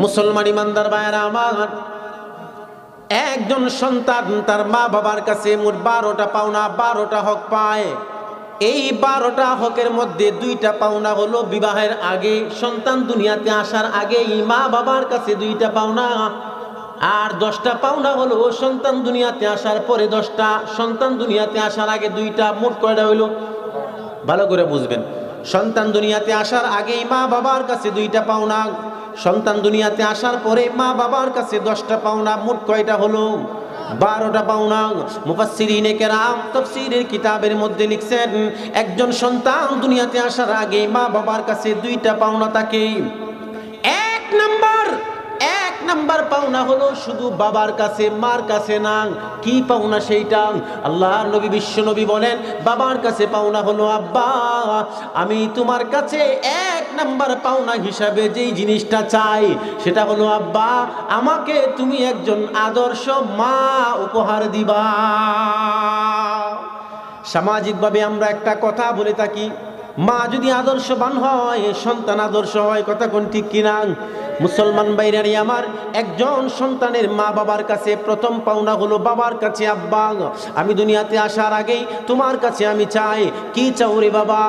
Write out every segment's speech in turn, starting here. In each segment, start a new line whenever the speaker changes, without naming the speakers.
মুসলমান ইমানদার ভাইয়েরা আমার, একজন সন্তান তার মা বাবার কাছে মোট বারোটা পাওনা, বারোটা হক পায়। এই বারোটা হকের মধ্যে দুইটা পাওনা হলো বিবাহের আগে, সন্তান দুনিয়াতে আসার আগেই মা বাবার কাছে দুইটা পাওনা। আর দশটা পাওনা হলো সন্তান দুনিয়াতে আসার পরে দশটা, সন্তান দুনিয়াতে আসার আগে দুইটা, মোট কয়টা হইল? ভালো করে বুঝবেন। সন্তান দুনিয়াতে আসার আগেই মা বাবার কাছে দুইটা পাওনা। সন্তান দুনিয়াতে আসার পরে মা বাবার কাছে দশটা পাওনা, মোট কয়টা হলো? বারোটা পাওনা। মুফাসসিরিনে কেরাম তফসিরের কিতাবের মধ্যে লিখছেন, একজন সন্তান দুনিয়াতে আসার আগে মা বাবার কাছে দুইটা পাওনা থাকে। এক নাম্বার নাম্বার পাওনা হলো শুধু বাবার কাছে, মার কাছে না। কি পাওনা সেইটা? আল্লাহ নবী, বিশ্ব নবী বলেন, বাবার কাছে পাওনা হলো, আব্বা, আমি তোমার কাছে এক নাম্বার পাওনা হিসাবে যেই জিনিসটা চাই, সেটা হলো, আব্বা, আমাকে তুমি একজন আদর্শ মা উপহার দিবা। সামাজিকভাবে আমরা একটা কথা বলে থাকি মা যদি আদর্শবান হয়, সন্তান আদর্শ হয়, কথা কোন ঠিক কিনা মুসলমান বাইরারি আমার, একজন সন্তানের মা বাবার কাছে প্রথম পাওনা হলো বাবার কাছে, আব্বা, আমি দুনিয়াতে আসার আগেই তোমার কাছে আমি চাই। কি চাও রে বাবা?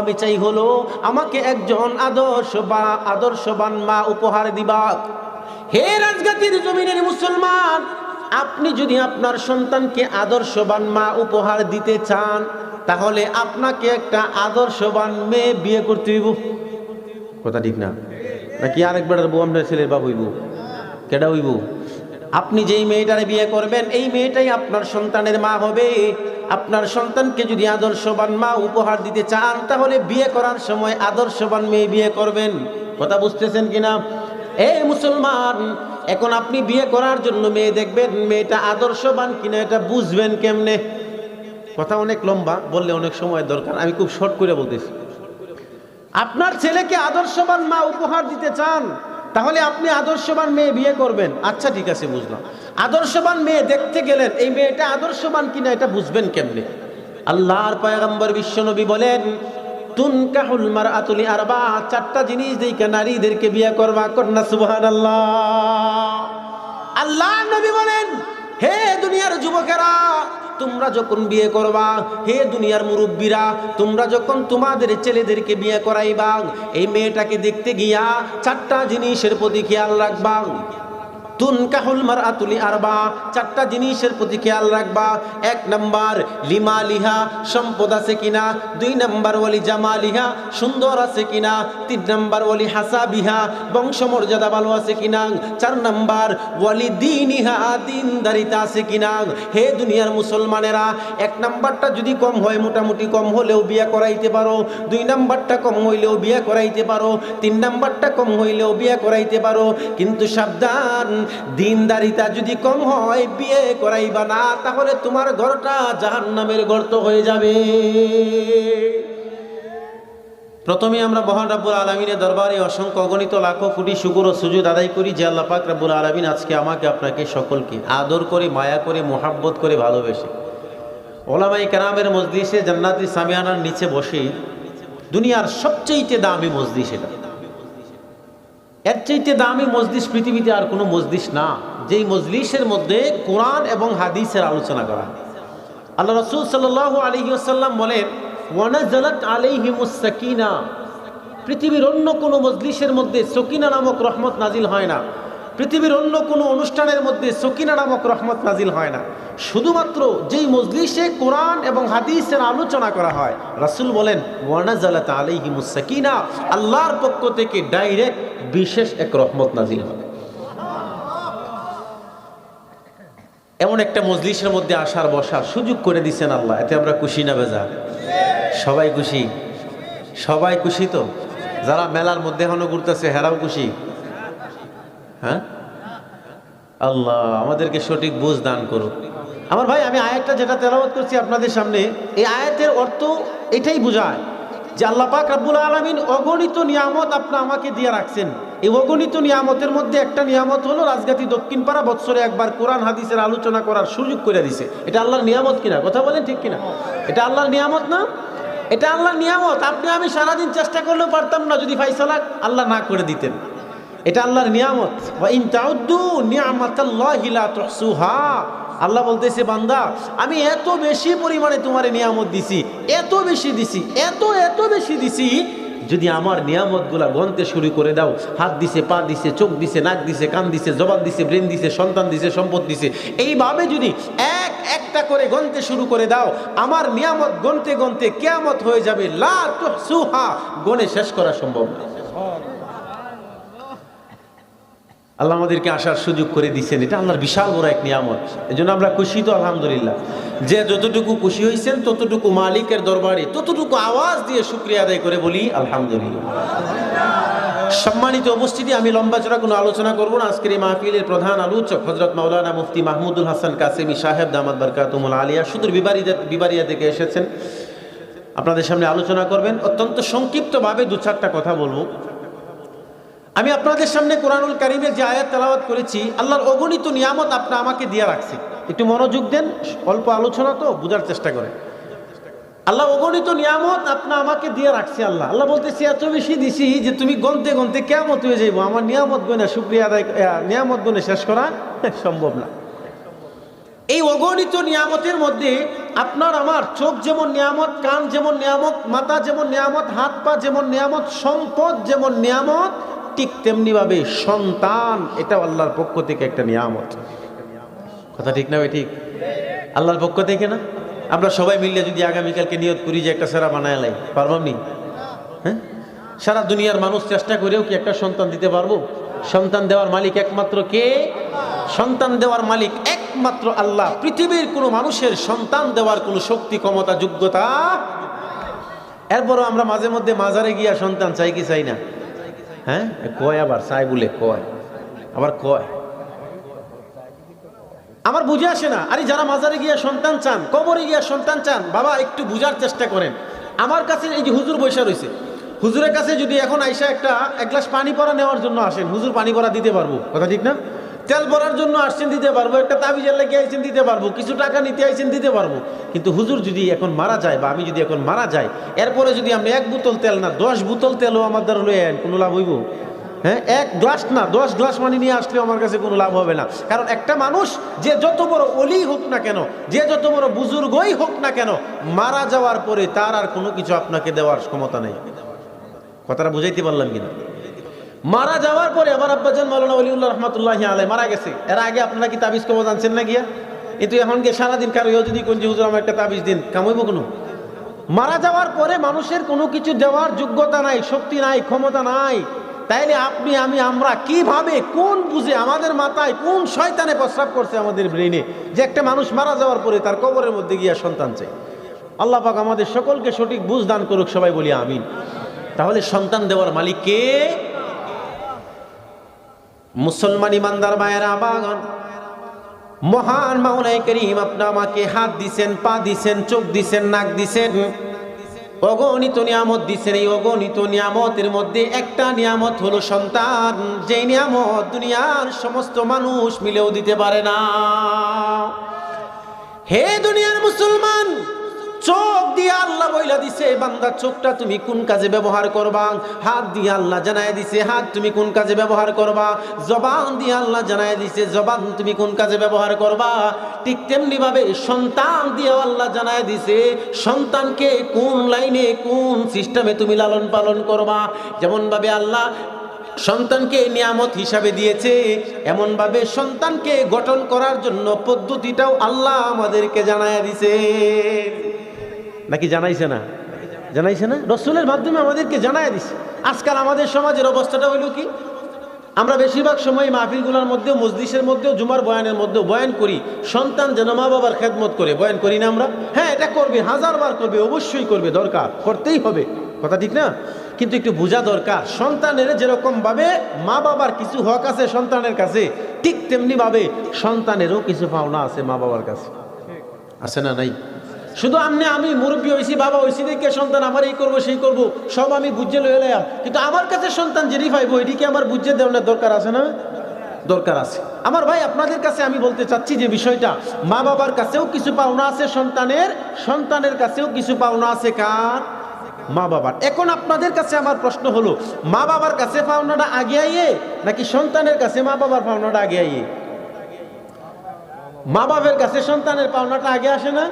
আমি চাই হলো আমাকে একজন আদর্শ বা আদর্শবান মা উপহার দিবা। হে রাজগাতির জমিনের মুসলমান আপনি যদি আপনার সন্তানকে আদর্শবান মা উপহার দিতে চান, তাহলে আপনাকে একটা আদর্শবান মেয়ে বিয়ে করতে হইব। কথা ঠিক না? নাকি আরেকবার বউ আপনার ছেলের বাপ হইব? কেডা হইব? আপনি যেই মেয়েটারে বিয়ে করবেন, এই মেয়েটাই আপনার সন্তানের মা হবে। আপনার সন্তানকে যদি আদর্শবান মা উপহার দিতে চান, তাহলে বিয়ে করার সময় আদর্শবান মেয়ে বিয়ে করবেন। কথা বুঝতেছেন কিনা? এ মুসলমান এখন আপনি বিয়ে করার জন্য মেয়ে দেখবেন, মেয়েটা আদর্শবান কিনা এটা বুঝবেন কেমনে? কথা অনেক লম্বা, বললে অনেক সময় দরকার, আমি খুব শর্ট করে বলতেছি। আপনার ছেলেকে আদর্শবান মা উপহার দিতে চান, তাহলে আপনি আদর্শবান মেয়ে বিয়ে করবেন। আচ্ছা ঠিক আছে, বুঝলাম। আদর্শবান মেয়ে দেখতে গেলেন, এই মেয়েটা আদর্শবান কিনা এটা বুঝবেন কেমনে? আল্লাহর পয়গম্বর বিশ্বনবী বলেন তুনকাহুল মারআতুলি আরবা, চারটা জিনিস দিকে নারীদেরকে বিয়ে করবা, কন্যা সুবহানাল্লাহ। আল্লাহ নবী বলেন, হে দুনিয়ার যুবকেরা, তোমরা যখন বিয়ে করবা, হে দুনিয়ার মুরব্বীরা, তোমরা যখন তোমাদের ছেলেদেরকে বিয়ে করাইবা, এই মেয়েটাকে দেখতে গিয়া চারটা জিনিসের প্রতি খেয়াল রাখবা। তুনকাহুল মারআতুলি আরবা, চারটা জিনিসের প্রতি খেয়াল রাখবা। এক নাম্বার লিমা লিহা সম্পদ আছে কিনা? দুই নাম্বার ওলি জামা লিহা সুন্দর আছে কিনা? তিন নাম্বার ওলি হাসা বিহা বংশমর্যাদা ভালো আছে কিনা? চার নাম্বার, ওয়ালি দিনিহা, দিনদারিতা আছে কিনা? হে দুনিয়ার মুসলমানেরা, এক নাম্বারটা যদি কম হয়, মোটামুটি কম হলেও বিয়ে করাইতে পারো। দুই নাম্বারটা কম হইলেও বিয়ে করাইতে পারো। তিন নাম্বারটা কম হইলেও বিয়ে করাইতে পারো। কিন্তু সাবধান দিনদারিতা যদি কম হয়, বিয়ে করাইবা না, তাহলে তোমার ঘরটা জাহান্নামের গর্ত হয়ে যাবে। প্রথমে আমরা মহান রাব্বুল আলমিনের দরবারে অসংখ্য অগণিত লাখো কোটি শুকুর ও সুযোগ আদায় করি যে আল্লাহ পাক রাব্বুল আলমিন আজকে আমাকে, আপনাকে সকলকে আদর করে, মায়া করে, মোহাব্বত করে ভালোবেসে। ওলামাই কেরামের মজলিসে জান্নাতি সামিয়ানার নিচে বসে দুনিয়ার সবচেয়ে দামি মজলিস এটা। এর চাইতে দামি মজলিস পৃথিবীতে আর কোনো মজলিস না, যেই মজলিসের মধ্যে কোরআন এবং হাদিসের আলোচনা করা। আল্লাহ রসুল সাল আলহি আসাল্লাম বলেন পৃথিবীর অন্য কোনো মজলিসের মধ্যে সকিনা নামক রহমত নাজিল হয় না। পৃথিবীর অন্য কোনো অনুষ্ঠানের মধ্যে সকিনা নামক রহমত নাজিল হয় না। শুধুমাত্র যেই মজলিসে কোরআন এবং হাদিসের আলোচনা করা হয়, রাসূল বলেন ওয়ানাজালাত আলাইহিমুস সাকিনা আল্লাহর পক্ষ থেকে ডাইরেক্ট বিশেষ এক রহমত নাজিল হয় এমন একটা মজলিসের মধ্যে আসার, বসার সুযোগ করে দিচ্ছেন আল্লাহ, এতে আমরা খুশি না বেজা সবাই খুশি? সবাই খুশি তো? যারা মেলার মধ্যে এখনও ঘুরতেছে, হেরাও খুশি? হ্যাঁ? আল্লাহ, আমাদেরকে সঠিক বুঝ দান করুক। আমার ভাই, আমি আয়াতটা যেটা তেলাওয়াত করছি আপনাদের সামনে, এই আয়াতের অর্থ এটাই বোঝায় যে আল্লাহ পাক রাব্বুল আলামিন অগণিত নিয়ামত আপনি আমাকে দিয়ে রাখছেন। এই অগণিত নিয়ামতের মধ্যে একটা নিয়ামত হলো রাজগাতি দক্ষিণ পাড়া বৎসরে একবার কোরআন হাদিসের আলোচনা করার সুযোগ করে দিছে। এটা আল্লাহর নিয়ামত কিনা? কথা বলেন ঠিক কিনা? এটা আল্লাহর নিয়ামত না? এটা আল্লাহর নিয়ামত। আপনি আমি সারাদিন চেষ্টা করলেও পারতাম না যদি ফাইসালা আল্লাহ না করে দিতেন। এটা আল্লাহর নিয়ামত। আল্লাহ বলতেছে, বান্দা, আমি এত বেশি পরিমাণে তোমারে নিয়ামত দিছি, এত বেশি দিছি, এত এত বেশি দিছি, যদি আমার নিয়ামতগুলা গনতে শুরু করে দাও, হাত দিছে, পা দিছে, চোখ দিছে, নাক দিছে, কান দিছে, জবান দিছে, ব্রেন দিছে, সন্তান দিছে, সম্পদ দিছে, এইভাবে যদি এক, একটা করে গনতে শুরু করে দাও, আমার নিয়ামত গনতে গনতে কেয়ামত হয়ে যাবে, লা তুহসুহা, গনে শেষ করা সম্ভব না আল্লাহ আমাদেরকে আসার সুযোগ করে দিচ্ছেন এটা আল্লাহর বিশাল বড় এক নিয়ামত। এই জন্য আমরা খুশি তো, আলহামদুলিল্লাহ। যে যতটুকু খুশি হয়েছেন ততটুকু মালিকের দরবারে ততটুকু আওয়াজ দিয়ে শুক্রিয়া আদায় করে বলি, আলহামদুলিল্লাহ। সম্মানিত উপস্থিতি, আমি লম্বা চড়া কোনো আলোচনা করব না। আজকের এই মাহফিলের প্রধান আলোচক হজরত মাওলানা মুফতি মাহমুদুল হাসান কাসেমি সাহেব দামাদ বারকাতুমুল আলিয়া সুদূর বিবারিয়া বিবারিয়া থেকে এসেছেন। আপনাদের সামনে আলোচনা করবেন। অত্যন্ত সংক্ষিপ্তভাবে দু চারটা কথা বলব। আমি আপনাদের সামনে কোরআনুল কারিমের যে আয়াত তেলাওয়াত করেছি, আল্লাহর অগণিত নিয়ামত আপনার আমাকে দিয়ে রাখছে। একটু মনোযোগ দেন, অল্প আলোচনা তো, বোঝার চেষ্টা করেন। আল্লাহ অগণিত নিয়ামত আপনি আমাকে দিয়ে রাখছে আল্লাহ। আল্লাহ বলতেছি, এত বেশি দিছি যে তুমি গনতে গনতে কেমত হয়ে যাইবো। আমার নিয়ামত গনে শুক্রিয়া আদায় নিয়ামত গনে শেষ করা সম্ভব না। এই অগণিত নিয়ামতের মধ্যে আপনার আমার চোখ যেমন নিয়ামত, কান যেমন নিয়ামত, মাথা যেমন নিয়ামত, হাত পা যেমন নিয়ামত, সম্পদ যেমন নিয়ামত ঠিক তেমনিভাবে সন্তান, এটাও আল্লাহর পক্ষ থেকে একটা নিয়ামত। কথা ঠিক না ভাই ঠিক? আল্লাহর পক্ষ থেকে না? আমরা সবাই মিলে যদি আগামীকালকে নিয়ত করি যে একটা সেরা বানায় লাই পারবাম নি হ্যাঁ? সারা দুনিয়ার মানুষ চেষ্টা করেও কি একটা সন্তান দিতে পারব? সন্তান দেওয়ার মালিক একমাত্র কে? সন্তান দেওয়ার মালিক একমাত্র আল্লাহ। পৃথিবীর কোনো মানুষের সন্তান দেওয়ার কোনো শক্তি, ক্ষমতা, যোগ্যতা? এরপরও আমরা মাঝে মধ্যে মাজারে গিয়া সন্তান চাই কি চাই না? হ্যাঁ? কয় আবার? চাই বলে কয়। আবার কয়। আমার বুঝে আসে না। আরে যারা মাজারে গিয়া সন্তান চান, কবরে গিয়া সন্তান চান, বাবা একটু বুঝার চেষ্টা করেন। আমার কাছে এই যে হুজুর বৈশা রয়েছে, হুজুরের কাছে যদি এখন আইসা একটা এক গ্লাস পানি পরা নেওয়ার জন্য আসেন, হুজুর পানি পরা দিতে পারব। কথা ঠিক না? তেল ভরার জন্য আসছেন দিতে পারব, একটা তাবিজের লেগে আইছেন দিতে পারব, কিছু টাকা নিতে আইছেন দিতে পারব। কিন্তু হুজুর যদি এখন মারা যায় বা আমি যদি এখন মারা যাই, এরপরে যদি আমি এক বোতল তেল না, দশ বোতল তেলও আমার দ্বারা লয়ে আন কোনো লাভ হইব? হ্যাঁ এক গ্লাস না, দশ গ্লাস পানি নিয়ে আসলেও আমার কাছে কোনো লাভ হবে না। কারণ একটা মানুষ যে যত বড় অলি হোক না কেন, যে যত বড় বুজুর্গই হোক না কেন, মারা যাওয়ার পরে তার আর কোনো কিছু আপনাকে দেওয়ার ক্ষমতা নেই। কথাটা বুঝাইতে পারলাম কিনা? মারা যাওয়ার পরে আমার আব্বাজান মৌলানা অলিউল্লাহ রহমতুল্লাহ আলাই মারা গেছে। এর আগে আপনারা কি তাবিজ কবজ জানছেন না গিয়া কিন্তু এখন গিয়ে সারাদিন কারও যদি কোন হুজুর, আমার একটা তাবিজ দিন। কামাইব কোনো? মারা যাওয়ার পরে মানুষের কোনো কিছু দেওয়ার যোগ্যতা নাই, শক্তি নাই, ক্ষমতা নাই। তাইলে আপনি, আমি, আমরা কীভাবে, কোন বুঝে, আমাদের মাথায় কোন শয়তানে প্রস্রাব করছে আমাদের ব্রেনে যে একটা মানুষ মারা যাওয়ার পরে তার কবরের মধ্যে গিয়া সন্তান চাই আল্লাহ পাক আমাদের সকলকে সঠিক বুঝ দান করুক, সবাই বলি আমিন। তাহলে সন্তান দেওয়ার মালিক কে? মুসলমান ইমানদার মায়েরা বাগান। মহান মাওলাই করিম আপনি আমাকে হাত দিছেন, পা দিছেন, চোখ দিছেন, নাক দিছেন। অগণিত নিয়ামত দিছেন। এই অগণিত নিয়ামতের মধ্যে একটা নিয়ামত হলো সন্তান। যে নিয়ামত দুনিয়ার সমস্ত মানুষ মিলেও দিতে পারে না। হে দুনিয়ার মুসলমান চোখ দিয়ে আল্লাহ বইলা দিছে বান্দা, চোখটা তুমি কোন কাজে ব্যবহার করবা? হাত দিয়ে আল্লাহ জানায় দিছে, হাত তুমি কোন কাজে ব্যবহার করবা? জবান দিয়ে আল্লাহ জানায় দিছে, জবান তুমি কোন কাজে ব্যবহার করবা? ঠিক তেমনি ভাবে সন্তান দিয়ে আল্লাহ জানায় দিছে, সন্তানকে কোন লাইনে, কোন সিস্টেমে তুমি লালন পালন করবা? যেমন ভাবে আল্লাহ সন্তানকে নিয়ামত হিসাবে দিয়েছে, এমনভাবে সন্তানকে গঠন করার জন্য পদ্ধতিটাও আল্লাহ আমাদেরকে জানায় দিছে। নাকি জানাইছে না? জানাইছে না? রসুলের মাধ্যমে আমাদেরকে জানায় দিছে। আজকাল আমাদের সমাজের অবস্থাটা হইল কি? আমরা বেশিরভাগ সময় মাহফিলগুলোর মধ্যেও মসজিদের মধ্যেও, জুমার বয়ানের মধ্যেও বয়ান করি। সন্তান যেন মা বাবার খেদমত করে, বয়ান করি না আমরা? হ্যাঁ এটা করবে, হাজারবার করবে, অবশ্যই করবে, দরকার, করতেই হবে। কথা ঠিক না? কিন্তু একটু বোঝা দরকার, সন্তানের যেরকম ভাবে মা বাবার কিছু হক আছে সন্তানের কাছে, ঠিক তেমনি ভাবে সন্তানেরও কিছু পাওনা আছে মা বাবার কাছে। আছে না নাই? শুধু আমনে আমি মুরব্বী হয়েছি বাবা হয়েছি দেখে সন্তান আমার এই করব, সেই করব, সব আমি বুঝে লয়ে এলাম কিন্তু আমার কাছে সন্তান যেটি পাইবো এটিকে আমার বুঝে দেওয়ার দরকার আছে না? দরকার আছে। আমার ভাই, আপনাদের কাছে আমি বলতে চাচ্ছি যে বিষয়টা, মা বাবার কাছেও কিছু পাওনা আছে সন্তানের সন্তানের কাছেও কিছু পাওনা আছে কার? মা বাবার। এখন আপনাদের কাছে আমার প্রশ্ন হলো, মা বাবার কাছে পাওনাটা আগে আইয়ে, নাকি সন্তানের কাছে মা বাবার পাওনাটা আগে আইয়ে? মা বাবার কাছে সন্তানের পাওনাটা আগে আসে না?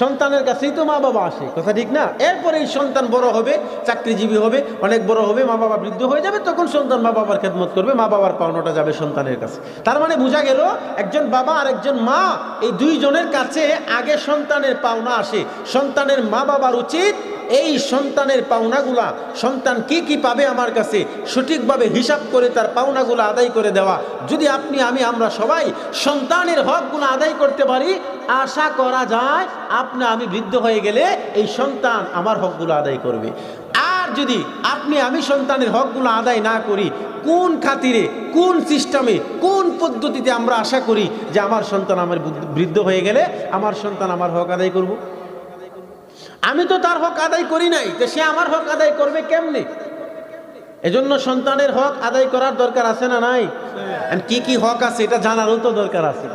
সন্তানের কাছেই তো মা বাবা আসে। কথা ঠিক না? এরপরে এই সন্তান বড় হবে, চাকরিজীবী হবে, অনেক বড় হবে, মা বাবা বৃদ্ধ হয়ে যাবে, তখন সন্তান মা বাবার খেদমত করবে, মা বাবার পাওনাটা যাবে সন্তানের কাছে। তার মানে বোঝা গেল, একজন বাবা আর একজন মা, এই দুইজনের কাছে আগে সন্তানের পাওনা আসে। সন্তানের মা বাবার উচিত এই সন্তানের পাওনাগুলা সন্তান কি কি পাবে আমার কাছে সঠিকভাবে হিসাব করে তার পাওনাগুলো আদায় করে দেওয়া। যদি আপনি, আমি, আমরা সবাই সন্তানের হকগুলো আদায় করতে পারি, আশা করা যায় আপনি আমি বৃদ্ধ হয়ে গেলে এই সন্তান আমার হকগুলো আদায় করবে। আর যদি আপনি, আমি সন্তানের হকগুলো আদায় না করি, কোন খাতিরে, কোন সিস্টেমে, কোন পদ্ধতিতে আমরা আশা করি যে আমার সন্তান আমার বৃদ্ধ হয়ে গেলে আমার সন্তান আমার হক আদায় করব? আমি তো তার হক আদায় করি নাই তো সে আমার হক আদায় করবে কেমনে? এজন্য সন্তানের হক আদায় করার দরকার আছে না নাই? কি কি হক আছে এটা জানারও তো দরকার আছে।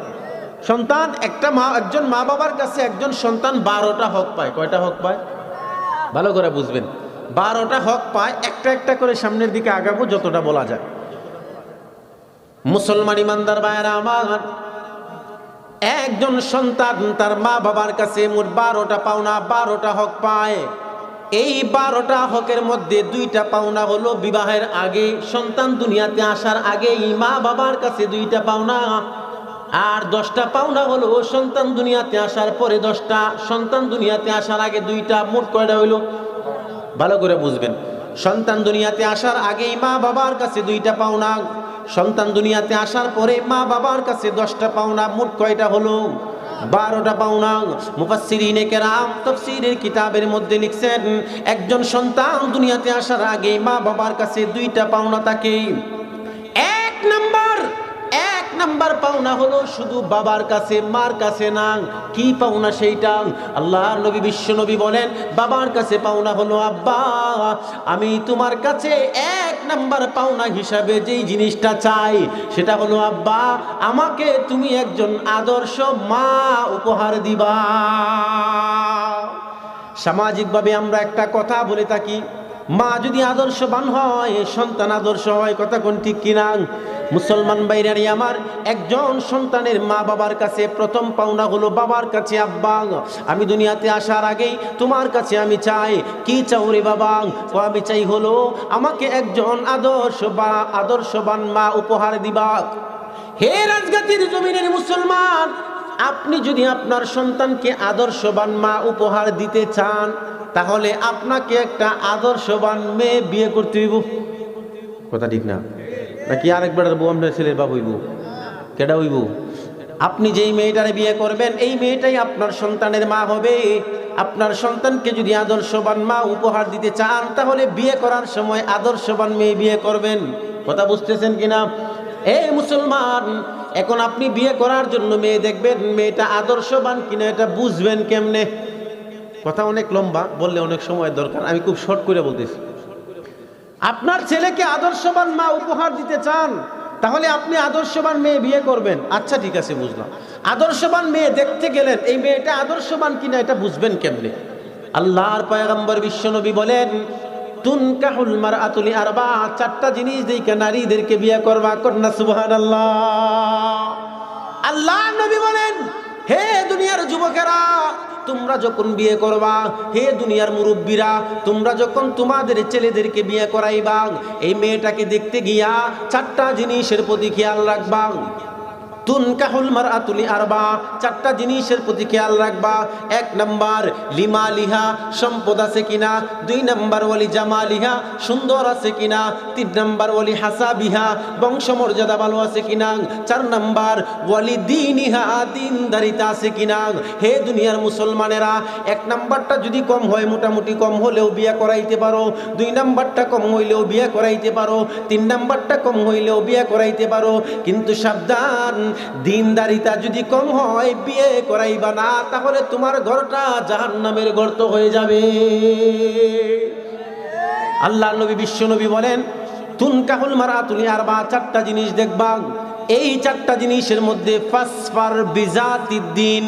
সন্তান, একটা মা, একজন মা বাবার কাছে একজন সন্তান বারোটা হক পায়। কয়টা হক পায়? ভালো করে বুঝবেন। বারোটা হক পায়, একটা একটা করে সামনের দিকে আগাবো, যতটা বলা যায়। মুসলমান ইমানদার ভাইয়েরা আমার একজন সন্তান তার মা বাবার কাছে মোট বারোটা পাওনা, বারোটা হক পায়। এই বারোটা হকের মধ্যে দুইটা পাওনা হলো বিবাহের আগে, সন্তান দুনিয়াতে আসার আগেই মা বাবার কাছে দুইটা পাওনা। আর দশটা পাওনা হলো সন্তান দুনিয়াতে আসার পরে দশটা, সন্তান দুনিয়াতে আসার আগে দুইটা, মোট কয়টা হইল? ভালো করে বুঝবেন। সন্তান দুনিয়াতে আসার আগেই মা বাবার কাছে দুইটা পাওনা। সন্তান দুনিয়াতে আসার পরে মা বাবার কাছে দশটা পাওনা, মোট কয়টা হলো? বারোটা পাওনা। মুফাসসিরিনে কেরাম তাফসীরের কিতাবের মধ্যে লিখছেন, একজন সন্তান দুনিয়াতে আসার আগে মা বাবার কাছে দুইটা পাওনা থাকে। এক নাম্বার নাম্বার পাওনা হলো শুধু বাবার কাছে, মার কাছে না। কি পাওনা সেইটা? আল্লাহর নবী, বিশ্ব নবী বলেন, বাবার কাছে পাওনা হলো, আব্বা, আমি তোমার কাছে এক নাম্বার পাওনা হিসাবে যেই জিনিসটা চাই, সেটা হলো, আব্বা, আমাকে তুমি একজন আদর্শ মা উপহার দিবা। সামাজিকভাবে আমরা একটা কথা বলে থাকি মা যদি আদর্শবান হয়, সন্তান আদর্শ হয়, কথা কোন ঠিক কিনা? মুসলমান বাইরারি আমার, একজন সন্তানের মা বাবার কাছে প্রথম পাওনা হলো বাবার কাছে, আব্বা, আমি দুনিয়াতে আসার আগেই তোমার কাছে আমি চাই। কি চাও রে বাবা? ও আমি চাই হলো আমাকে একজন আদর্শ বা আদর্শবান মা উপহার দিবা। হে রাজগাতির জমিনের মুসলমান, আপনি যদি আপনার সন্তানকে আদর্শবান মা উপহার দিতে চান তাহলে আপনাকে একটা আদর্শবান মেয়ে বিয়ে করতে হইব। কথা ঠিক না? নাকি আরেকবার বউ আপনার ছেলের বাপ হইব? কেডা হইব? আপনি যেই মেয়েটারে বিয়ে করবেন, এই মেয়েটাই আপনার সন্তানের মা হবে। আপনার সন্তানকে যদি আদর্শবান মা উপহার দিতে চান, তাহলে বিয়ে করার সময় আদর্শবান মেয়ে বিয়ে করবেন। কথা বুঝতেছেন কিনা? এই মুসলমান, এখন আপনি বিয়ে করার জন্য মেয়ে দেখবেন, মেয়েটা আদর্শবান কিনা এটা বুঝবেন কেমনে? কথা অনেক লম্বা, বললে অনেক সময় দরকার। আমি খুব শর্ট করে বলতেছি। আপনার ছেলেকে আদর্শবান মা উপহার দিতে চান, তাহলে আপনি আদর্শবান মেয়ে বিয়ে করবেন। আচ্ছা ঠিক আছে, বুঝলাম। আদর্শবান মেয়ে দেখতে গেলেন, এই মেয়েটা আদর্শবান কিনা এটা বুঝবেন কেমনে? আল্লাহর পয়গম্বর বিশ্বনবী বলেন চারটা জিনিস নারীদেরকে বিয়ে করবা আল্লাহ নবী বলেন, হে দুনিয়ার যুবকেরা তোমরা যখন বিয়ে করবা, হে দুনিয়ার মুরব্বীরা, তোমরা যখন তোমাদের ছেলেদেরকে বিয়ে করাইবা, এই মেয়েটাকে দেখতে গিয়া চারটা জিনিসের প্রতি খেয়াল রাখবা। তুনকাহুল মারআতুলি আরবা। চারটা জিনিসের প্রতি খেয়াল রাখবা। এক নাম্বার, লিমা লিহা, সম্পদ আছে কিনা? দুই নাম্বার ওলি জামা লিহা, সুন্দর আছে কিনা? তিন নাম্বার ওলি হাসা বিহা বংশমর্যাদা ভালো আছে কিনা? চার নাম্বার, ওয়ালি দিনিহা, দিনদারিতা আছে কিনা? হে দুনিয়ার মুসলমানেরা, এক নাম্বারটা যদি কম হয়, মোটামুটি কম হলেও বিয়ে করাইতে পারো। দুই নাম্বারটা কম হইলেও বিয়ে করাইতে পারো। তিন নাম্বারটা কম হইলেও বিয়ে করাইতে পারো। কিন্তু সাবধান দিনদারিতা যদি কম হয়, বিয়ে করাইবা না, তাহলে তোমার ঘরটা জাহান নামের গর্ত হয়ে যাবে। আল্লাহ নবী, বিশ্ব নবী বলেন তুন কাহুল মারা তুলি আর বা চারটা জিনিস দেখবা। এই চারটা জিনিসের মধ্যে ফাসফার বিজাতি দিন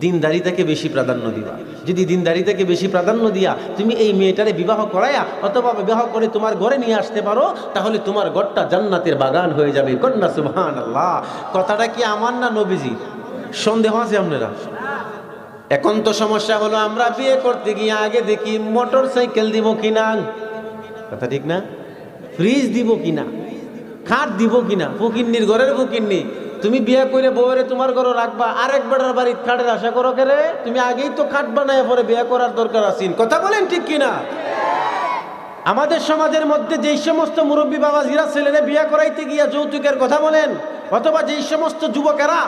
দিনদারিতাকে বেশি প্রাধান্য দিবা। যদি দিনদারি থেকে বেশি প্রাধান্য দিয়া তুমি এই মেয়েটারে বিবাহ করাইয়া অথবা বিবাহ করে তোমার ঘরে নিয়ে আসতে পারো, তাহলে তোমার ঘরটা জান্নাতের বাগান হয়ে যাবে। কন্যা সুবহান আল্লাহ কথাটা কি আমার না নবীজি? সন্দেহ আছে আপনারা? এখন তো সমস্যা হলো আমরা বিয়ে করতে গিয়ে আগে দেখি মোটর সাইকেল দিব কিনা। কথা ঠিক না? ফ্রিজ দিব কিনা? খাট দিব কিনা? ফকিন্নির ঘরের ফকিন্নি। তুমি বিয়ে করে বউরে তোমার ঘরে রাখবা, আরেক বেটার বাড়ির খাটের আশা করো কেরে তুমি আগেই তো খাট বানায় পরে বিয়ে করার দরকার আছেন। কথা বলেন ঠিক কিনা? আমাদের সমাজের মধ্যে যেই সমস্ত মুরব্বী বাবা জিরা ছেলেরা বিয়ে করাইতে গিয়া যৌতুকের কথা বলেন, অথবা যেই সমস্ত যুবকেরা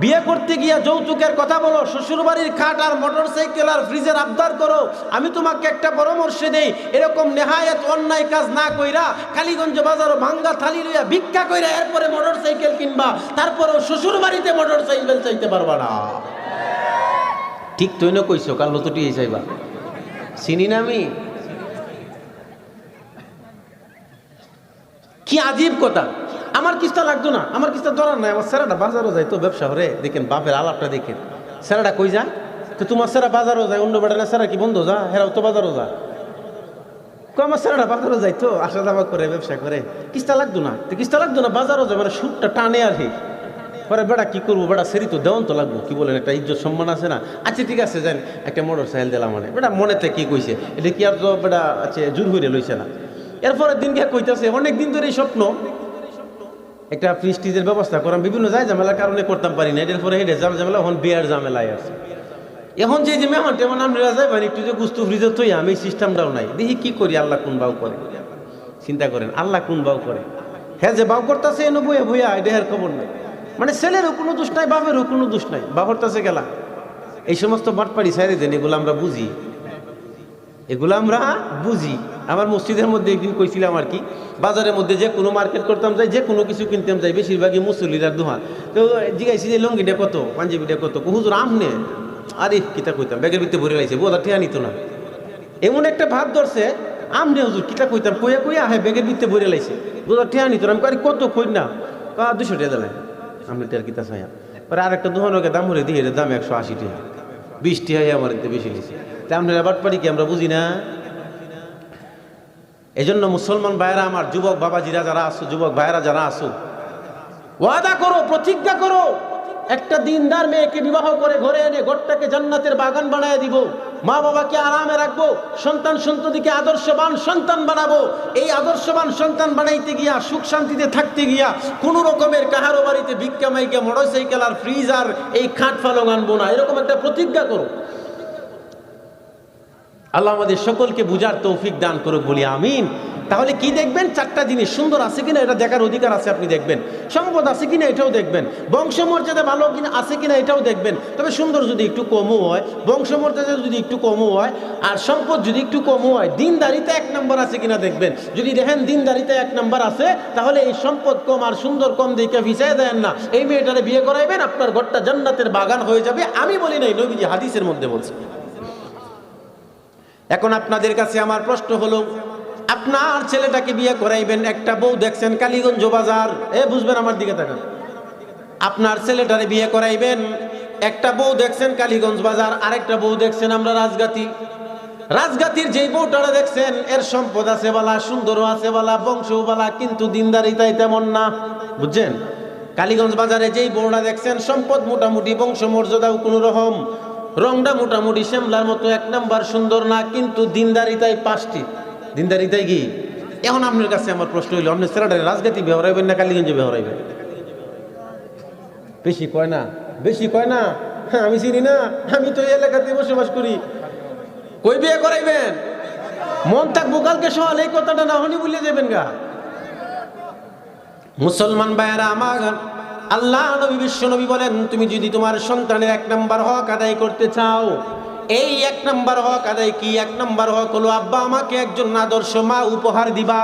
বিয়ে করতে গিয়া যৌতুকের কথা বলো, শ্বশুরবাড়ির খাট আর মোটর সাইকেল আর ফ্রিজের আবদার করো। আমি তোমাকে একটা পরামর্শ দেই, এরকম নেহায়ত অন্যায় কাজ না কইরা কালীগঞ্জ বাজারও ভাঙ্গা থালি লইয়া ভিক্ষা কইরা এরপরে মোটর সাইকেল কিনবা, তারপরেও শ্বশুর বাড়িতে মোটর সাইকেল চাইতে পারবা না। ঠিক তুই না কইছো, কাল তো টিয়ে চাইবা চিনি না আমি? কি আজীব কথা। আমার কিস্তা লাগতো না, আমার কিস্তা ধরার নাই, আমার স্যারাটা বাজারও যায় তো ব্যবসা হরে। দেখেন বাপের আলাপটা দেখেন। স্যারাটা কই যা তো তোমার স্যারা বাজারও যায়, অন্য বেড়া না স্যারা কি বন্ধ যা হেরাও তো বাজারও যা আমার স্যারাটা বাজারও যায় তো, আসা যাওয়া করে, ব্যবসা করে। কিস্তা লাগতো না, তো কিস্তা লাগতো না, বাজারও যায় মানে সুদটা টানে আর কি। পরে বেড়া কি করব বেড়া সেরি তো দেওয়ান তো লাগবো, কি বলেন, একটা ইজ্জত সম্মান আছে না? আচ্ছা ঠিক আছে জান একটা মোটর সাইকেল দিলাম মানে। বেটা মনেতে কি কইছে? এটা কি আর তো বেটা আছে জোর হইরে লইছে না। এরপরে দিন গিয়ে কইতাছে, অনেক দিন ধরে এই স্বপ্ন একটা ফ্রিজ টিজের ব্যবস্থা করাম বিভিন্ন যায় ঝামেলার কারণে করতাম পারি না। এটার পরে হেঁটে জাম ঝামেলা এখন বিয়ার ঝামেলায় আছে। এখন যে যে মেহমান টেমন আমরা যাই মানে একটু যে গুস্তু ফ্রিজে থই, আমি সিস্টেমটাও নাই। দেখি কি করি, আল্লাহ কোন বাউ করে? চিন্তা করেন, আল্লাহ কোন বাউ করে? হ্যাঁ যে বাউ করতেছে, এনে বইয়া বইয়া দেহের খবর নেই। মানে ছেলেরও কোনো দোষ নাই, বাপেরও কোনো দোষ নাই। বাপর কাছে গেলা। এই সমস্ত বাটপাড়ি সাইরে দেন, এগুলো আমরা বুঝি। এগুলো আমরা বুঝি। আমার মসজিদের মধ্যে একদিন কইছিলাম আর কি, বাজারের মধ্যে যে কোনো মার্কেট করতাম যাই, যে কোনো কিছু কিনতাম যাই, বেশিরভাগই মুসল্লিরার দোহা তো জিগাইছি যে লঙ্গিটা কত, পাঞ্জাবিটা কত? হুজুর, আমনে? আরে, কিতা কইতাম? ব্যাগের ভিতরে ভরে লাইছে বোধা ঠেয়া নিত না। এমন একটা ভাব ধরছে, আমনে হুজুর, কিতা কইতাম? কইয়া কইয়া হ্যাঁ ব্যাগের ভিতরে ভরে লাইছে। বোধা ঠেয়া নিত না। আমি কত কই না? কা দুশো টাকা দিলেন আপনি টের কিতা চাইয়া পরে আরেকটা দোকানকে দাম হলে দিয়ে দাম একশো আশি টাকা। বিশ টাকা আমার বেশি নিয়েছে তা আপনার বাটপাড়ি কি, আমরা বুঝি না? এজন্য মুসলমান ভাইয়েরা আমার যুবক বাবাজিরা যারা আসো, যুবক ভাইয়েরা যারা আসো, ওয়াদা করো, প্রতিজ্ঞা করো, একটা দিনদার মেয়েকে বিবাহ করে ঘরে এনে ঘরটাকে জান্নাতের বাগান বানায় দিব মা বাবাকে আরামে রাখব, সন্তান সন্ততিকে আদর্শবান সন্তান বানাবো, এই আদর্শবান সন্তান বানাইতে গিয়া, সুখ শান্তিতে থাকতে গিয়া, কোনো রকমের কাহারো বাড়িতে ভিক্ষা মাইকে, মোটরসাইকেল আর ফ্রিজ আর এই খাট ফালং আনব না, এরকম একটা প্রতিজ্ঞা করো। আল্লাহ আমাদের সকলকে বুঝার তৌফিক দান করুক, বলি আমিন। তাহলে কি দেখবেন? চারটা জিনিস সুন্দর আছে কিনা? এটা দেখার অধিকার আছে, আপনি দেখবেন। সম্পদ আছে কিনা? এটাও দেখবেন। বংশমর্যাদা ভালো কিনা, আছে কিনা? এটাও দেখবেন। তবে সুন্দর যদি একটু কমও হয়, বংশমর্যাদা যদি একটু কমও হয়, আর সম্পদ যদি একটু কমও হয়, দিনদারিতে এক নম্বর আছে কিনা দেখবেন? যদি দেখেন দিনদারিতে এক নম্বর আছে, তাহলে এই সম্পদ কম আর সুন্দর কম দেখে ভিসায় দেন না। এই মেয়েটারে বিয়ে করাইবেন, আপনার ঘরটা জান্নাতের বাগান হয়ে যাবে। আমি বলি নাই, নবীজি হাদিসের মধ্যে বলছি। এখন আপনাদের কাছে আমার প্রশ্ন হলো, আপনার ছেলেটাকে বিয়ে করাইবেন একটা বউ দেখছেন কালীগঞ্জ বাজার। এ, বুঝবেন আমার দিকে তাকান। আপনার ছেলেটারে বিয়ে করাইবেন, একটা বউ দেখছেন কালীগঞ্জ বাজার, আরেকটা বউ দেখছেন আমরা রাজগাতি। রাজগাতির যেই বউটারা দেখছেন, এর সম্পদ আছে বলা, সুন্দরও আছে বলা, বংশও বলা, কিন্তু দিনদারিতাই তেমন না। বুঝছেন? কালীগঞ্জ বাজারে যেই বউটা দেখছেন, সম্পদ মোটামুটি, বংশ মর্যাদাও কোনো রকম। রংটা মোটামুটি শ্যামলার মতো এক নাম্বার সুন্দর না কিন্তু দিনদারিতাই পাঁচটি। দিনদারিতাই কি? এখন আপনার কাছে আমার প্রশ্ন হইল আপনি সেরাটারে রাজগাতি বেহরাইবেন না কালীগঞ্জে বেহরাইবেন বেশি কয় না? বেশি কয় না? হ্যাঁ, আমি চিনি না। আমি তো এই এলাকাতে বসবাস করি। কই বিয়ে করাইবেন? মন থাকব কালকে সকাল এই কথাটা না হনি বলে যাবেন গা। মুসলমান ভাইয়েরা আমার আল্লাহ নবী, বিশ্ব নবী বলেন, তুমি যদি তোমার সন্তানের এক নম্বর হক আদায় করতে চাও, এই এক নম্বর হক আদায় কি? এক নম্বর হক হলো, আব্বা, আমাকে একজন আদর্শ মা উপহার দিবা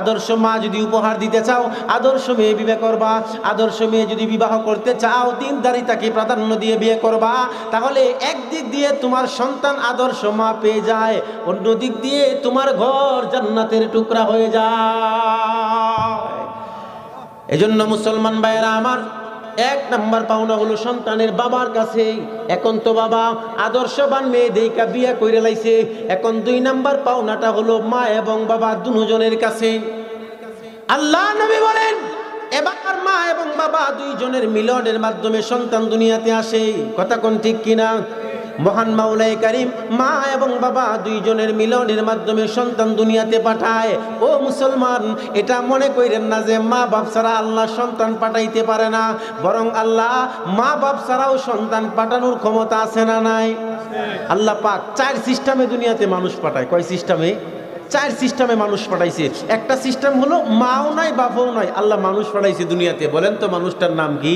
আদর্শ মা যদি উপহার দিতে চাও, আদর্শ মেয়ে বিবাহ করবা। আদর্শ মেয়ে যদি বিবাহ করতে চাও, দিনদারিতাকে প্রাধান্য দিয়ে বিয়ে করবা। তাহলে একদিক দিয়ে তোমার সন্তান আদর্শ মা পেয়ে যায়, অন্য দিক দিয়ে তোমার ঘর জান্নাতের টুকরা হয়ে যায়। এজন্য মুসলমান ভাইয়েরা আমার এক নাম্বার পাওনা হলো সন্তানের বাবার কাছে। এখন তো বাবা আদর্শবান মেয়ে দেইকা বিয়া কইরে লাইছে। এখন দুই নাম্বার পাওনাটা হলো মা এবং বাবা দুজনের কাছে। আল্লাহ নবী বলেন, এবার মা এবং বাবা দুইজনের মিলনের মাধ্যমে সন্তান দুনিয়াতে আসে। কথা কোন ঠিক কিনা? মহান মাওলাই কারিম, মা এবং বাবা দুইজনের মিলনের মাধ্যমে সন্তান দুনিয়াতে পাঠায়। ও মুসলমান, এটা মনে করেন না যে মা বাপ ছাড়া আল্লাহ সন্তান পাঠাইতে পারে না, বরং আল্লাহ মা বাপ ছাড়াও সন্তান পাঠানোর ক্ষমতা আছে না নাই? আল্লাহ পাক চার সিস্টেমে দুনিয়াতে মানুষ পাঠায়। কয় সিস্টেমে? চার সিস্টেমে মানুষ পাঠাইছে। একটা সিস্টেম হলো মাও নাই, বাপও নাই, আল্লাহ মানুষ পাঠাইছে দুনিয়াতে। বলেন তো মানুষটার নাম কি?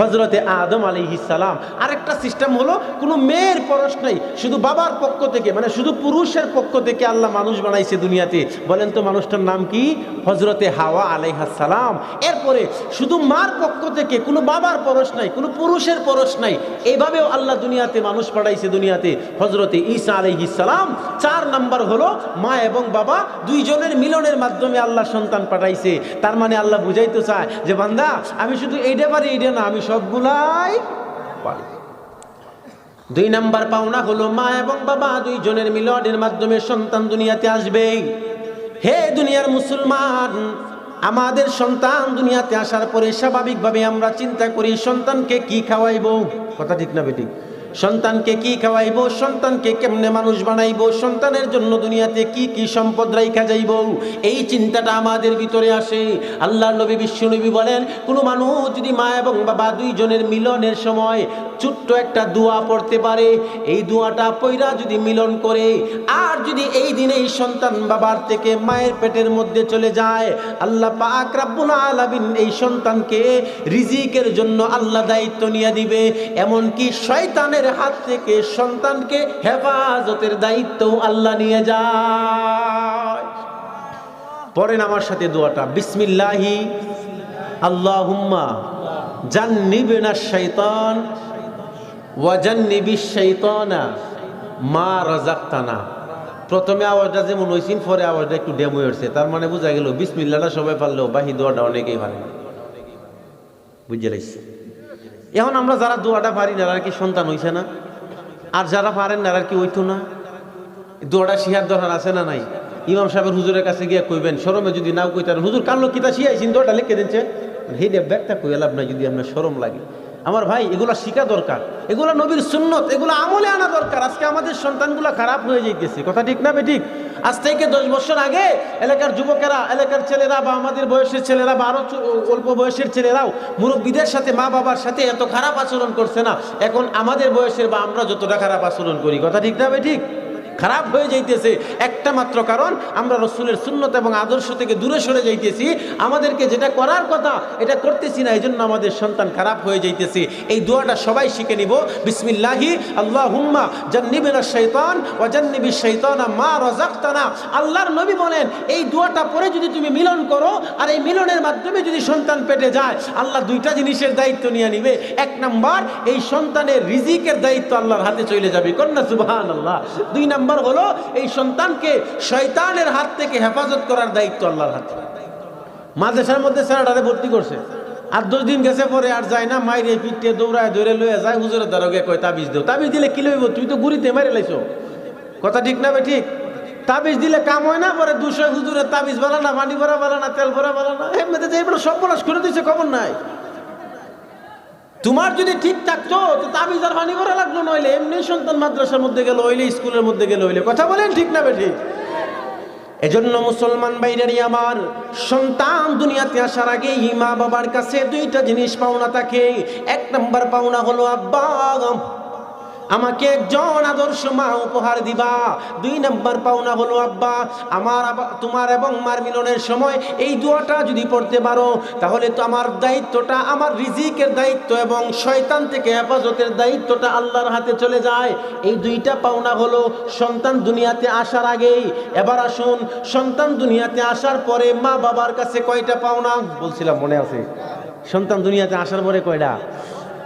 হজরতে আদম সালাম। আরেকটা সিস্টেম হলো, কোনো মেয়ের পরশ নাই, শুধু বাবার পক্ষ থেকে মানে শুধু পুরুষের পক্ষ থেকে আল্লাহ মানুষ বানাইছে দুনিয়াতে। বলেন তো মানুষটার নাম কি? হজরতে হাওয়া সালাম। এরপরে শুধু মার পক্ষ থেকে কোনো বাবার পরশ নাই, কোনো পুরুষের পরশ নাই এইভাবেও আল্লাহ দুনিয়াতে মানুষ পাঠাইছে দুনিয়াতে। হজরতে ঈসা সালাম। চার নাম্বার হলো, মা এবং বাবা দুইজনের মিলনের মাধ্যমে আল্লাহ সন্তান পাঠাইছে। তার মানে আল্লাহ বুঝাইতে চায় যে, বান্দা, আমি শুধু এইটা পারি এইটা না, আমি সবগুলাই পারি দুই নাম্বার পাওনা হলো মা এবং বাবা দুইজনের মিলনের মাধ্যমে সন্তান দুনিয়াতে আসবে হে দুনিয়ার মুসলমান, আমাদের সন্তান দুনিয়াতে আসার পরে স্বাভাবিকভাবে আমরা চিন্তা করি সন্তানকে কি খাওয়াইব। কথা ঠিক না বেটি? সন্তানকে কি খাওয়াইবো? সন্তানকে কেমনে মানুষ বানাইবো? সন্তানের জন্য দুনিয়াতে কি কি সম্পদ রাইখা যাইব? এই চিন্তাটা আমাদের ভিতরে আসে। আল্লাহ নবী, বিশ্ব নবী বলেন, কোনো মানুষ যদি মা এবং বাবা দুইজনের মিলনের সময় ছোট্ট একটা দোয়া পড়তে পারে, এই দোয়াটা পৈরা যদি মিলন করে, আর যদি এই দিনে এই সন্তান বাবার থেকে মায়ের পেটের মধ্যে চলে যায়, আল্লাহ পাক রাব্বুল আলামিন এই সন্তানকে রিজিকের জন্য আল্লাহ দায়িত্ব নিয়ে দিবে। এমনকি শয়তানের হাত থেকে সন্তানকে হেফাজতের দায়িত্ব আল্লাহ নিয়ে যায়। পড়েন আমার সাথে দোয়াটা। বিসমিল্লাহি। আল্লাহুম্মা শাইতান ওয়াজান্নিবিশ শাইতানা মা রাজাক্তানা প্রথমে আওয়াজটা যেমন হয়েছিল পরে আওয়াজটা একটু ডেমো হয়েছে তার মানে বোঝা গেল বিসমিল্লাটা সবাই পারলেও বাহি দোয়াটা অনেকেই পারে। বুঝে এখন আমরা যারা দোয়াটা পারি না আর কি সন্তান হইছে না? আর যারা পারেন না আর কি হইতো না? দোয়াটা শিহার দরকার আছে না নাই? ইমাম সাহেবের হুজুরের কাছে গিয়ে কইবেন সরমে যদি নাও কইতার হুজুর কালো কিতা শিয়াইছেন? দোয়াটা লিখে দিনছে হেডে ব্যাগটা কই লাভ নাই যদি আপনার সরম লাগে। আমার ভাই, এগুলো শিখা দরকার। এগুলো নবীর সুন্নত, এগুলো আমলে আনা দরকার। আজকে আমাদের সন্তানগুলো খারাপ হয়ে যাইতেছে। কথা ঠিক না বেঠিক? আজ থেকে দশ বছর আগে এলাকার যুবকেরা, এলাকার ছেলেরা বা আমাদের বয়সের ছেলেরা বা আরও চু- অল্প বয়সের ছেলেরাও মুরব্বীদের সাথে মা বাবার সাথে এত খারাপ আচরণ করছে না। এখন আমাদের বয়সের বা আমরা যতটা খারাপ আচরণ করি, কথা ঠিক না বেঠিক? খারাপ হয়ে যাইতেছে। একটা মাত্র কারণ, আমরা রসুলের সুন্নত এবং আদর্শ থেকে দূরে সরে যাইতেছি। আমাদেরকে যেটা করার কথা, এটা করতেছি না এই জন্য আমাদের সন্তান খারাপ হয়ে যাইতেছে। এই দোয়াটা সবাই শিখে নিব। বিসমিল্লাহি আল্লাহ হুম্মা জান্নিবিনা শৈতান ও জান্নিবি শৈতানা মা রাজাক্তানা আল্লাহর নবী বলেন, এই দোয়াটা পরে যদি তুমি মিলন করো, আর এই মিলনের মাধ্যমে যদি সন্তান পেটে যায়, আল্লাহ দুইটা জিনিসের দায়িত্ব নিয়ে নিবে। এক নাম্বার, এই সন্তানের রিজিকের দায়িত্ব আল্লাহর হাতে চলে যাবে। কন্যা সুবাহান আল্লাহ দুই নাম্বার হলো এই সন্তানকে শয়তানের হাত থেকে হেফাজত করার দায়িত্ব আল্লাহর হাতে। মাদ্রাসার মধ্যে স্যারাটারে ভর্তি করছে। আর দশ দিন গেছে পরে আর যায় না, মাইরে পিঠে দৌড়ায় ধরে লয়ে যায়। হুজুরের দ্বারা গিয়ে কয়, তাবিজ দেও। তাবিজ দিলে কি লইব? তুই তো গুড়িতে মারে লাইছো। কথা ঠিক না বে ঠিক? তাবিজ দিলে কাম হয় না, পরে দুশো হুজুরের তাবিজ বালা না, পানি ভরা বালা না, তেল ভরা বালা না। এমনিতে যে এগুলো সব বলাস করে দিয়েছে খবর নাই। তোমার যদি ঠিক থাকতো, তো তাবিজ আর হানি করা লাগল, নইলে এমনি সন্তান মাদ্রাসার মধ্যে গেল, হইলে স্কুলের মধ্যে গেল, হইলে কথা বলেন ঠিক না বেঠি? এজন্য মুসলমান বাইরেরই আমার, সন্তান দুনিয়াতে আসার আগে মা বাবার কাছে দুইটা জিনিস পাওনা থাকে। এক নম্বর পাওনা হলো, আব্বা আমাকে একজন আদর্শ মা উপহার দিবা। দুই নম্বর পাওনা হলো, আব্বা, আমার তোমার এবং মার মিলনের সময় এই দোয়াটা যদি পড়তে পারো, তাহলে তো আমার দায়িত্বটা, আমার রিজিকের দায়িত্ব এবং শয়তান থেকে হেফাজতের দায়িত্বটা আল্লাহর হাতে চলে যায়। এই দুইটা পাওনা হলো সন্তান দুনিয়াতে আসার আগেই। এবার আসুন, সন্তান দুনিয়াতে আসার পরে মা বাবার কাছে কয়টা পাওনা? বলছিলাম, মনে আছে। সন্তান দুনিয়াতে আসার পরে কয়টা?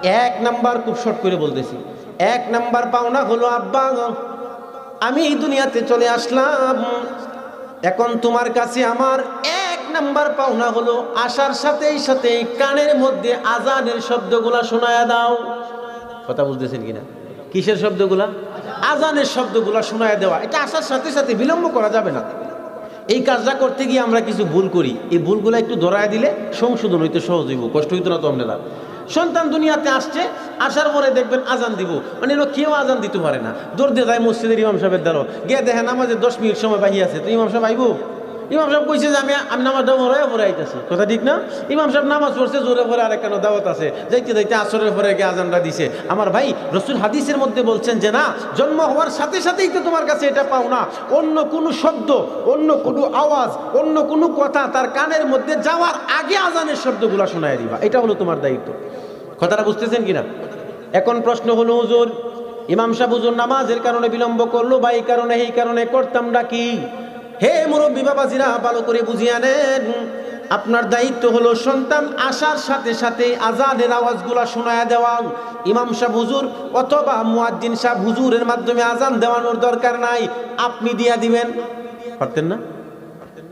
এক নাম্বার খুব শর্ট করে বলতেছি। এক নাম্বার পাওনা হলো, আব্বা আমি এই দুনিয়াতে চলে আসলাম। এখন তোমার কাছে আমার এক নাম্বার পাওনা হলো আসার সাথেই সাথে কানের মধ্যে আজানের শব্দগুলা শোনায়া দাও। কথা বুঝতেছেন কিনা? কিসের শব্দগুলা? আজানের শব্দগুলা শোনায়া দেওয়া। এটা আসার সাথে সাথে বিলম্ব করা যাবে না। এই কাজটা করতে গিয়ে আমরা কিছু ভুল করি। এই ভুলগুলো একটু ধরায় দিলে সংশোধন হইতে সহজ হইব। কষ্ট হইতো না তো আপনারা। সন্তান দুনিয়াতে আসছে, আসার পরে দেখবেন আজান দিব। মানে এরা কেউ আজান দিতে পারে না। দৌড় দিয়ে যায় মসজিদের ইমাম সাহেবের দ্বারা গিয়ে দেখেন আমাদের দশ মিনিট সময় বাহি আছে। তো ইমাম সাহেব আইব? ইমাম সাহেব কইছে যে আমি আমি নামাজটা ভরে ভরে আইতেছি। কথা ঠিক না? ইমাম সাহেব নামাজ পড়ছে, জোরে ভরে আরেক কেন দাওয়াত আছে। যাইতে যাইতে আসরের পরে গিয়ে আজানটা দিছে। আমার ভাই, রসুল হাদিসের মধ্যে বলছেন যে না, জন্ম হওয়ার সাথে সাথেই তো তোমার কাছে এটা পাও না। অন্য কোনো শব্দ, অন্য কোনো আওয়াজ, অন্য কোনো কথা তার কানের মধ্যে যাওয়ার আগে আজানের শব্দগুলো শোনায় দিবা। এটা হলো তোমার দায়িত্ব। কথাটা বুঝতেছেন কিনা? এখন প্রশ্ন হলো, হুজুর, ইমাম সাহেব হুজুর নামাজের কারণে বিলম্ব করল বা এই কারণে এই কারণে করতাম ডাকি হে মুরব্বী বাবাজিরা, ভালো করে বুঝিয়ে নেন আপনার দায়িত্ব হলো সন্তান আসার সাথে সাথে আজানের আওয়াজগুলা শোনায়া দেওয়া। ইমাম সাহেব হুজুর অথবা মুয়াজ্জিন সাহেব হুজুরের মাধ্যমে আজান দেওয়ানোর দরকার নাই। আপনি দিয়া দিবেন। পারতেন না?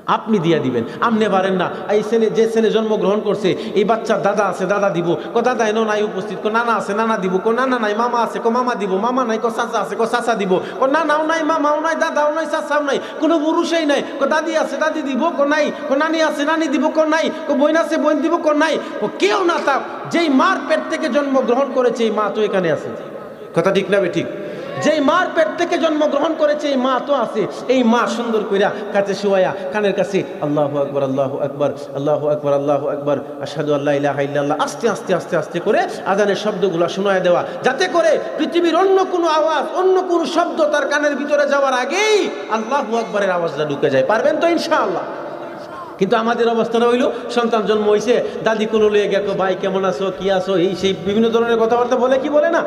আপনি দিয়া দিবেন। আপনি পারেন না। এই ছেলে যে ছেলে জন্মগ্রহণ করছে, এই বাচ্চার দাদা আছে, দাদা দিব। কো দাদা এনো নাই উপস্থিত, কো নানা আছে, নানা দিব, কো নানা নাই, মামা আছে, কো মামা দিব, মামা নাই, কো চাচা আছে, কো চাচা দিব। কো নানাও নাই, মামাও নাই, দাদাও নাই, চাচাও নাই, কোনো পুরুষই নাই। কো দাদি আছে, দাদি দিব, কো নাই, কো নানি আছে, নানি দিব, কো নাই, কো বোন আছে, বোন দিব, কো নাই, কো কেউ না থাক। যেই মার পেট থেকে জন্মগ্রহণ করেছে, এই মা তো এখানে আছে। কথা ঠিক না বে ঠিক? যেই মার পেট থেকে জন্মগ্রহণ করেছে, এই মা তো আছে। এই মা সুন্দর কইরা কাছে শুয়াইয়া কানের কাছে, আল্লাহ আকবর আল্লাহ আকবর আল্লাহ আকবর আল্লাহ আকবর আসাদু আল্লাহ ইল্লাল্লাহ আস্তে আস্তে আস্তে আস্তে করে আজানের শব্দগুলো শোনায় দেওয়া। যাতে করে পৃথিবীর অন্য কোনো আওয়াজ, অন্য কোনো শব্দ তার কানের ভিতরে যাওয়ার আগেই আল্লাহ আকবরের আওয়াজটা ঢুকে যায়। পারবেন তো ইনশাআল্লাহ? কিন্তু আমাদের অবস্থাটা হইল, সন্তান জন্ম হয়েছে দাদি কোনো লিয়ে গেছো ভাই, কেমন আছো? কি আছো? এই সেই বিভিন্ন ধরনের কথাবার্তা বলে কি বলে না।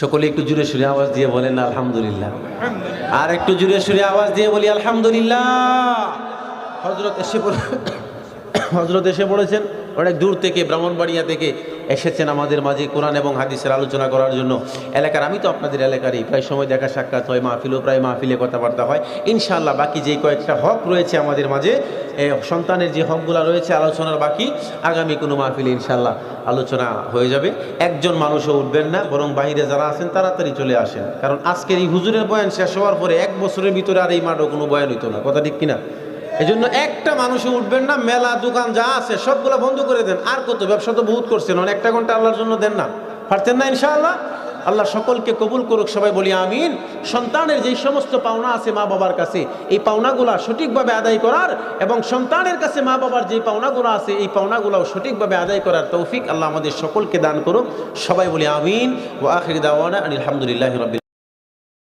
সকলে একটু জুড়ে সুরে আওয়াজ দিয়ে বলেন আলহামদুলিল্লাহ। আর একটু জুড়ে সুরে আওয়াজ দিয়ে বলি আলহামদুলিল্লাহ। হজরত এসে পড়ে হজরত এসে পড়েছেন। অনেক দূর থেকে, ব্রাহ্মণবাড়িয়া থেকে এসেছেন আমাদের মাঝে কোরআন এবং হাদিসের আলোচনা করার জন্য। এলাকার, আমি তো আপনাদের এলাকারই, প্রায় সময় দেখা সাক্ষাৎ হয়, মাহফিলও প্রায় মাহফিলে কথাবার্তা হয়। ইনশাআল্লাহ বাকি যেই কয়েকটা হক রয়েছে আমাদের মাঝে সন্তানের যে হকগুলো রয়েছে, আলোচনার বাকি, আগামী কোনো মাহফিলে ইনশাআল্লাহ আলোচনা হয়ে যাবে। একজন মানুষও উঠবেন না, বরং বাইরে যারা আছেন, তাড়াতাড়ি চলে আসেন। কারণ আজকের এই হুজুরের বয়ান শেষ হওয়ার পরে এক বছরের ভিতরে আর এই মাঠও কোনো বয়ান হইতো না। কথা ঠিক কিনা? এজন্য একটা মানুষও উঠবেন না, মেলা, দোকান, যা আছে, সবগুলো বন্ধ করে দেন। আর কত ব্যবসা তো বহুত করছেন একটা ঘণ্টা আল্লাহর জন্য দেন না। পারতেন না, ইনশাআল্লাহ? আল্লাহ সকলকে কবুল করুক, সবাই বলি আমিন। সন্তানের যেই সমস্ত পাওনা আছে মা বাবার কাছে, এই পাওনাগুলা সঠিকভাবে আদায় করার এবং সন্তানের কাছে মা বাবার যে পাওনাগুলো আছে, এই পাওনাগুলাও সঠিকভাবে আদায় করার তৌফিক আল্লাহ আমাদের সকলকে দান করুক। সবাই বলি আমিন। ও আখির দাওয়ানা আলহামদুলিল্লাহ রবিল